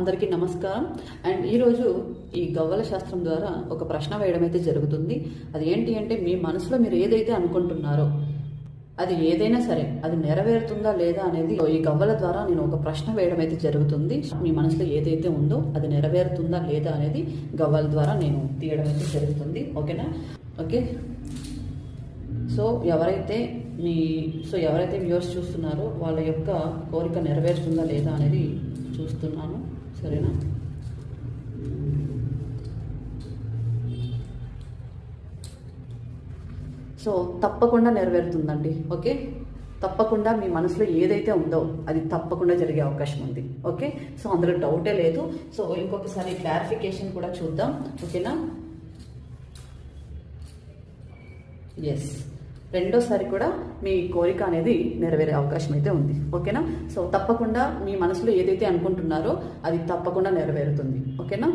అందరికీ నమస్కారం. అండ్ ఈరోజు ఈ గవ్వల శాస్త్రం ద్వారా ఒక ప్రశ్న వేయడం అయితే జరుగుతుంది. అది ఏంటి అంటే మీ మనసులో మీరు ఏదైతే అనుకుంటున్నారో అది ఏదైనా సరే అది నెరవేరుతుందా లేదా అనేది ఈ గవ్వల ద్వారా నేను ఒక ప్రశ్న వేయడం అయితే జరుగుతుంది. మీ మనసులో ఏదైతే ఉందో అది నెరవేరుతుందా లేదా అనేది గవ్వల ద్వారా నేను తీయడం అయితే జరుగుతుంది. ఓకేనా? ఓకే. సో ఎవరైతే మీ సో ఎవరైతే వ్యూస్ చూస్తున్నారో వాళ్ళ యొక్క కోరిక నెరవేరుతుందా లేదా అనేది చూస్తున్నాను. సరేనా? సో తప్పకుండా నెరవేరుతుందండి ఓకే? తప్పకుండా మీ మనసులో ఏదైతే ఉందో అది తప్పకుండా జరిగే అవకాశం ఉంది ఓకే? సో అందులో డౌటే లేదు. సో ఇంకొకసారి క్లారిఫికేషన్ కూడా చూద్దాం ఓకేనా? ఎస్ రెండోసారి కూడా మీ కోరిక అనేది నెరవేరే అవకాశం అయితే ఉంది. ఓకేనా? సో తప్పకుండా మీ మనసులో ఏదైతే అనుకుంటున్నారో అది తప్పకుండా నెరవేరుతుంది. ఓకేనా?